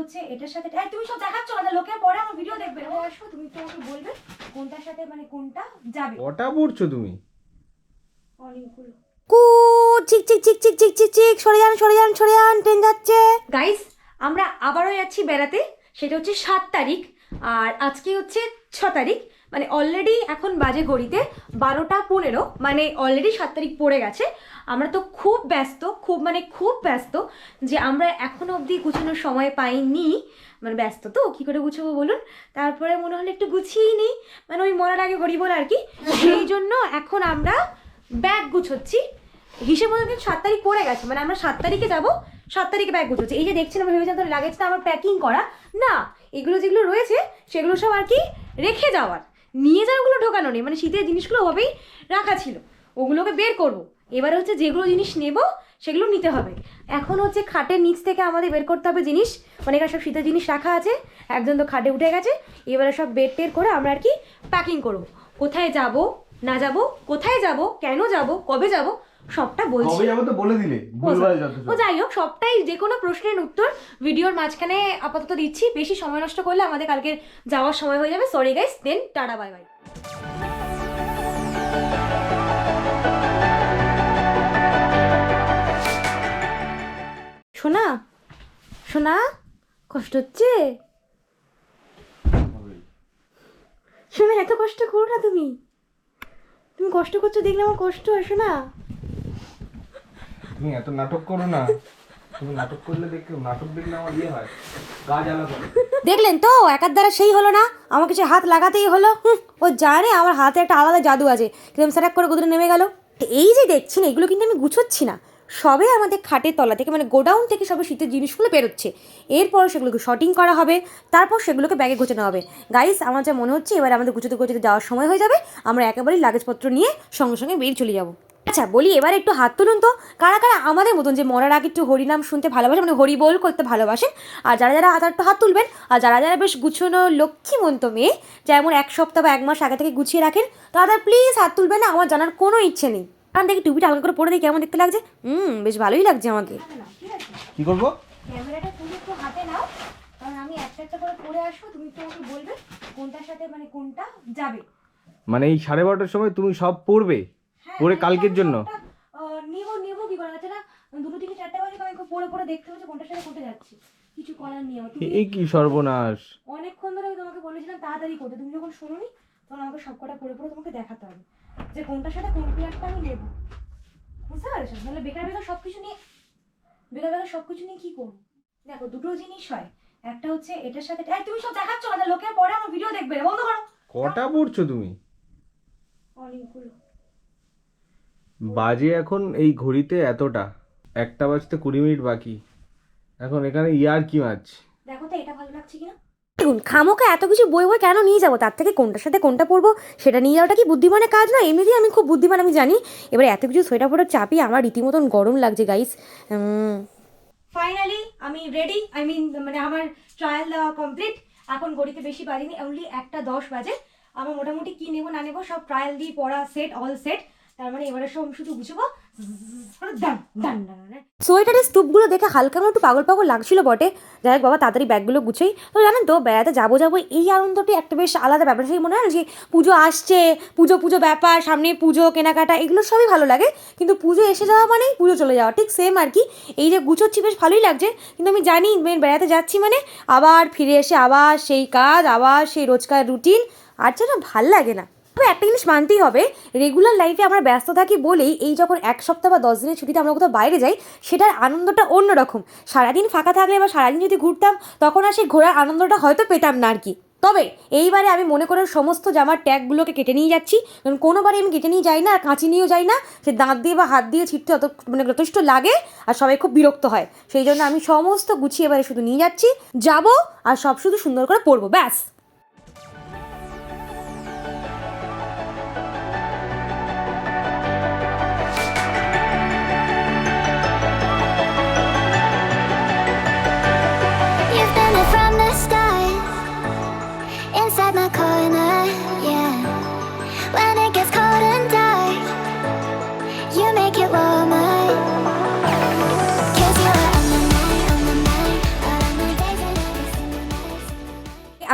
হচ্ছে এটার সাথে এই, তুমি সব দেখাচ্ছ না লোকের পরে আমার ভিডিও দেখবে। ও আসো তুমি তো আমাকে বলবে কোনটার সাথে মানে কোনটা যাবে। ওটা পড়ছো তুমি? অনেকগুলো কু চিক চিক চিক চিক চিক চিক চিক সরে যান সরে যান সরে যান ট্রেন যাচ্ছে। গাইস আমরা আবারও যাচ্ছি বেড়াতে সেটা হচ্ছে সাত তারিখ আর আজকে হচ্ছে ছ তারিখ। মানে অলরেডি এখন বাজে ঘড়িতে বারোটা পনেরো মানে অলরেডি সাত তারিখ পড়ে গেছে। আমরা তো খুব ব্যস্ত, খুব মানে খুব ব্যস্ত যে আমরা এখনও অবধি গুছানোর সময় পাইনি। মানে ব্যস্ত তো, কী করে গুছাবো বলুন? তারপরে মনে হলো একটু গুছিয়েই নিই। মানে ওই মরার আগে ঘড়ি বলে আর কি। সেই জন্য এখন আমরা ব্যাগ গুছোচ্ছি। হিসেব মতো কিন্তু সাত তারিখ পড়ে গেছে। মানে আমরা সাত তারিখে যাব, সাত তারিখে ব্যাগ গুছোচ্ছি। এই যে দেখছেন, আমরা ভেবেছিলাম তাহলে লাগেজটা আমার প্যাকিং করা। না, এগুলো যেগুলো রয়েছে, সেগুলো সব আর কি রেখে যাওয়ার। নিয়ে যাওয়া ওগুলো ঢোকানো নেই। মানে শীতের জিনিসগুলো ওভাবেই রাখা ছিল। ওগুলোকে বের করব। এবার হচ্ছে যেগুলো জিনিস নেব, সেগুলো নিতে হবে। এখন হচ্ছে খাটের নিচ থেকে আমাদের বের করতে হবে জিনিস। অনেক এখানে সব শীতের জিনিস রাখা আছে। একজন তো খাটে উঠে গেছে। এবারে সব বেড টের করে আমরা আর কি প্যাকিং করব। কোথায় যাব, না যাব, কোথায় যাব, কেন যাব, কবে যাব সবটা বলছি। কবে যাব তো বলে দিলে ভুলভাল যত ও যাই হোক সবটাই যে কোনো প্রশ্নের উত্তর ভিডিওর মাঝখানে আপাতত দিচ্ছি। বেশি সময় নষ্ট করলে আমাদের কালকে যাওয়ার সময় হয়ে যাবে। Sorry guys then tata bye bye শোনা শোনা কষ্ট হচ্ছে? শোনা এত কষ্ট করো না তুমি। তুমি কষ্ট করছ দেখলে আমার কষ্ট হয় শোনা তুমি এত নাটক করো না। তুমি নাটক করলে দেখো নাটক দেখলে আমার ইয়ে হয়, গা জ্বালা করে। দেখলেন তো, একার দ্বারা সেই হলো না আমার কিছু হাত লাগাতেই হলো। ও জানে আমার হাতে একটা আলাদা জাদু আছে। কিরম স্যার করে গুদরে নেমে গেল। এই যে দেখছি না এগুলো কিন্তু আমি গুছোচ্ছি না। সবে আমাদের খাটের তলা থেকে মানে গোডাউন থেকে সবে শীতের জিনিসগুলো বেরোচ্ছে। এরপর সেগুলোকে শটিং করা হবে, তারপর সেগুলোকে ব্যাগে গোছানো হবে। গাইস আমার যা মনে হচ্ছে, এবার আমাদের গুছোতে গুছোতে যাওয়ার সময় হয়ে যাবে। আমরা একেবারেই লাগেজপত্র নিয়ে সঙ্গে সঙ্গে বেরিয়ে চলে যাব। আচ্ছা বলি এবার একটু হাত তুলুন তো। কারা কারা আমাদের মতন যে মরার আগে একটু হরিনাম শুনতে ভালোবাসে মানে হরি বল করতে ভালোবাসেন আর যারা যারা হাত একটু হাত তুলবেন আর যারা যারা বেশ গুছানো লক্ষ্মীমন্ত মেয়ে যেমন এক সপ্তাহ বা এক মাস আগে থেকে গুছিয়ে রাখেন তারা প্লিজ হাত তুলবেন না আমার জানার কোনো ইচ্ছে নেই। কারণ দেখি টুপিটা হালকা করে পরে দেখি কেমন দেখতে লাগছে। হুম বেশ ভালোই লাগছে আমাকে। কি করব? ক্যামেরাটা তুমি একটু হাতে নাও কারণ আমি একটা একটা করে পরে আসব তুমি তো আমাকে বলবে কোনটার সাথে মানে কোনটা যাবে। মানে এই সাড়ে বারোটার সময় তুমি সব পড়বে পরে কালকের জন্য? নেব নেব কি করা দুটো থেকে চারটে বাজে আমি পরে পরে দেখতে হচ্ছে কোনটার সাথে কোনটা যাচ্ছি। কিছু করার নেই আমার। এই কি সর্বনাশ। অনেকক্ষণ ধরে আমি তোমাকে বলেছিলাম তাড়াতাড়ি করতে তুমি যখন শোনোনি তখন আমাকে সব কটা পরে পরে তোমাকে দেখাতে হবে। যে কোনটার সাথে কোন প্লেয়ারটা আমি নেব। বুঝতে পারছ? নাহলে বেকার বেকার সব কিছু নিয়ে বেকার বেকার সব কিছু নিয়ে কি করব? দেখো দুটো জিনিস হয়। একটা হচ্ছে এটার সাথে এই, তুমি সব দেখাচ্ছ না লোকের পরে আমার ভিডিও দেখবে বন্ধ করো। কটা পড়ছো তুমি? অনেকগুলো। বাজে এখন এই ঘড়িতে এতটা? একটা বাজতে কুড়ি মিনিট বাকি। এখন এখানে ইয়ার কি মাছ? দেখো তো এটা ভালো লাগছে কিনা? দেখুন খামোকা এত কিছু বই বই কেন নিয়ে যাব? তার থেকে কোনটার সাথে কোনটা পড়ব? সেটা নিয়ে যাওয়াটা কি বুদ্ধিমানের কাজ না? এমনিতেই আমি খুব বুদ্ধিমান আমি জানি। এবার এত কিছু সোয়েটার ফোটার চাপিয়ে আমার রীতিমতন গরম লাগছে গাইস ফাইনালি আমি রেডি আই মিন মানে আমার ট্রায়াল দেওয়া কমপ্লিট এখন ঘড়িতে বেশি বাজেনি অনলি একটা দশ বাজে। আমার মোটামুটি কি নেব না নেব সব ট্রায়াল দিয়ে পড়া সেট অল সেট তার মানে সোয়েটারের স্তূপগুলো দেখে হালকা একটু পাগল পাগল লাগছিল বটে। যাই হোক বাবা, তাড়াতাড়ি ব্যাগগুলো গুছোই। তো জানেন তো, বেড়াতে যাব যাব, এই আনন্দটি একটা বেশ আলাদা ব্যাপার। সেই মনে হয় যে পুজো আসছে, পুজো পুজো ব্যাপার, সামনে পুজো, কেনাকাটা, এগুলো সবই ভালো লাগে। কিন্তু পুজো এসে যাওয়া মানেই পুজো চলে যাওয়া, ঠিক সেম আর কি। এই যে গুছোচ্ছি বেশ ভালোই লাগছে, কিন্তু আমি জানি মেন বেড়াতে যাচ্ছি মানে আবার ফিরে এসে আবার সেই কাজ, আবার সেই রোজকার রুটিন আর যেন ভালো লাগে না। একটা জিনিস মানতেই হবে। রেগুলার লাইফে আমরা ব্যস্ত থাকি বলেই এই যখন এক সপ্তাহ বা দশ দিনের ছুটিতে আমরা কোথাও বাইরে যাই, সেটার আনন্দটা অন্যরকম। সারাদিন ফাঁকা থাকলে বা সারাদিন যদি ঘুরতাম, তখন আর সেই ঘোরার আনন্দটা হয়তো পেতাম না আর কি। তবে এইবারে আমি মনে করে সমস্ত জামার ট্যাগগুলোকে কেটে নিয়ে যাচ্ছি। কারণ কোনোবারই আমি কেটে নিয়ে যাই না আর কাঁচি নিয়েও যাই না, সে দাঁত দিয়ে বা হাত দিয়ে ছিটতে অত মানে যথেষ্ট লাগে আর সবাই খুব বিরক্ত হয়। সেই জন্য আমি সমস্ত গুছিয়ে এবারে শুধু নিয়ে যাচ্ছি। যাব আর সব শুধু সুন্দর করে পরবো, ব্যাস।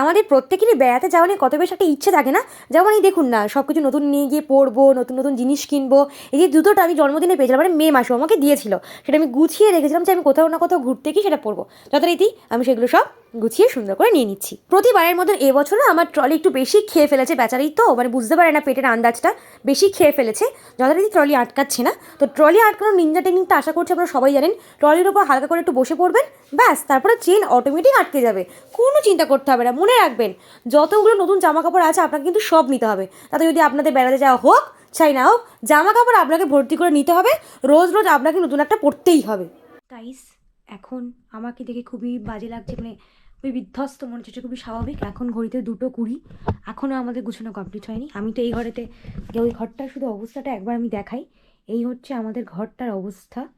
আমাদের প্রত্যেকেরই বেড়াতে যাওয়া নিয়ে কত বেশ একটা ইচ্ছে থাকে না? যেমন এই দেখুন না সব কিছু নতুন নিয়ে গিয়ে পরবো নতুন নতুন জিনিস কিনবো। এই যে জুতোটা আমি জন্মদিনে পেয়েছিলাম মানে মে মাসে আমাকে দিয়েছিল। সেটা আমি গুছিয়ে রেখেছিলাম যে আমি কোথাও না কোথাও ঘুরতে গিয়ে সেটা পরবো। যথারীতি আমি সেগুলো সব গুছিয়ে সুন্দর করে নিয়ে নিচ্ছি। প্রতিবারের মতন এবছরও আমার ট্রলি একটু বেশি খেয়ে ফেলেছে বেচারাই তো মানে বুঝতে পারে না পেটের আন্দাজটা, বেশি খেয়ে ফেলেছে। যথারীতি ট্রলি আটকাচ্ছে না। তো ট্রলি আটকানোর নিনজা টেকনিকটা আশা করছি আপনারা সবাই জানেন। ট্রলির উপর হালকা করে একটু বসে পড়বেন, ব্যাস, তারপরে চেন অটোমেটিক আটকে যাবে। কোনো চিন্তা করতে হবে না, মনে রাখবেন, যতগুলো নতুন জামা কাপড় আছে আপনাকে কিন্তু সব নিতে হবে। তাতে যদি আপনাদের বেড়াতে যাওয়া হোক চাই না হোক জামা কাপড় আপনাকে ভর্তি করে নিতে হবে। রোজ রোজ আপনাকে নতুন একটা পরতেই হবে। এখন আমাকে দেখে খুবই বাজে লাগছে মানে খুবই বিধ্বস্ত মনে হচ্ছে খুবই স্বাভাবিক। এখন ঘড়িতে দুটো কুড়ি। এখনও আমাদের গুছানো কমপ্লিট হয়নি। আমি তো এই ঘরেতে ওই ঘরটার শুধু অবস্থাটা একবার আমি দেখাই। এই হচ্ছে আমাদের ঘরটার অবস্থা।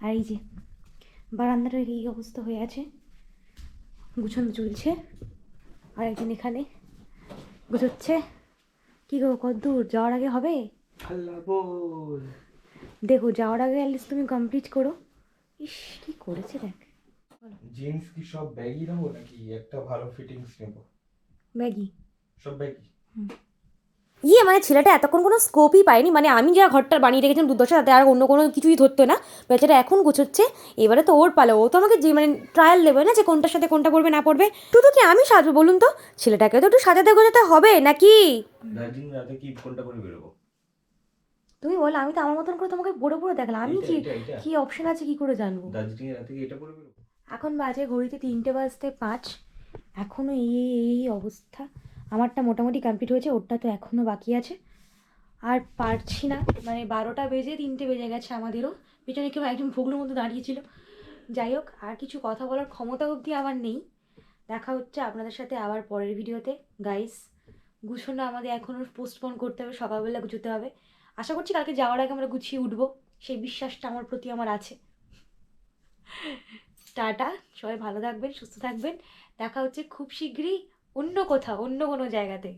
আর এই যে বারান্দাটার এই অবস্থা হয়ে আছে। গুছানো চলছে। আর একজন এখানে গুছোচ্ছে। কী গো কদ্দূর যাওয়ার আগে হবে? দেখো যাওয়ার আগে অ্যাটলিস্ট তুমি কমপ্লিট করো। ইস কি করেছে দেখ। জিন্স কি সব ব্যাগই নেব নাকি একটা ভালো ফিটিংস নেব? ম্যাগি সব ব্যাগই ইয়ে মানে ছেলেটা এতক্ষণ কোনো স্কোপই পায়নি মানে আমি যা ঘরটা বানিয়ে রেখেছিলাম দুর্দশা তাতে আর অন্য কোনো কিছুই ধরতো না। বেচারা এখন গুছোচ্ছে এবারে তো ওর পালো। ও তো আমাকে যে মানে ট্রায়াল দেবে না যে কোনটার সাথে কোনটা পড়বে না পড়বে শুধু কি আমি সাজবো বলুন তো? ছেলেটাকে তো একটু সাজাতে গোজাতে হবে নাকি? দার্জিলিং রাতে কি কোনটা করে বেরোবো? তুমি বলো আমি তো আমার মতন করে তোমাকে বড় বড় দেখলাম। আমি কি। কি অপশন আছে কি করে জানব? দার্জিলিং এটা এখন বাজে ঘড়িতে তিনটে বাজতে পাঁচ। এখনও এই এই- অবস্থা। আমারটা মোটামুটি কমপ্লিট হয়েছে ওরটা তো এখনও বাকি আছে। আর পারছি না মানে বারোটা বেজে তিনটে বেজে গেছে আমাদেরও। পেছনে কেউ একজন ভুগলোর মতো দাঁড়িয়েছিল যাই হোক আর কিছু কথা বলার ক্ষমতা অবধি আমার নেই। দেখা হচ্ছে আপনাদের সাথে আবার পরের ভিডিওতে। গাইস গুছানো আমাদের এখনও পোস্টপোন করতে হবে সকালবেলা গুছোতে হবে। আশা করছি কালকে যাওয়ার আগে আমরা গুছিয়ে উঠবো। সেই বিশ্বাসটা আমার প্রতি আমার আছে। টাটা, সবাই ভালো থাকবেন, সুস্থ থাকবেন। দেখা হচ্ছে খুব শীঘ্রই অন্য কোথাও, অন্য কোনো জায়গাতে।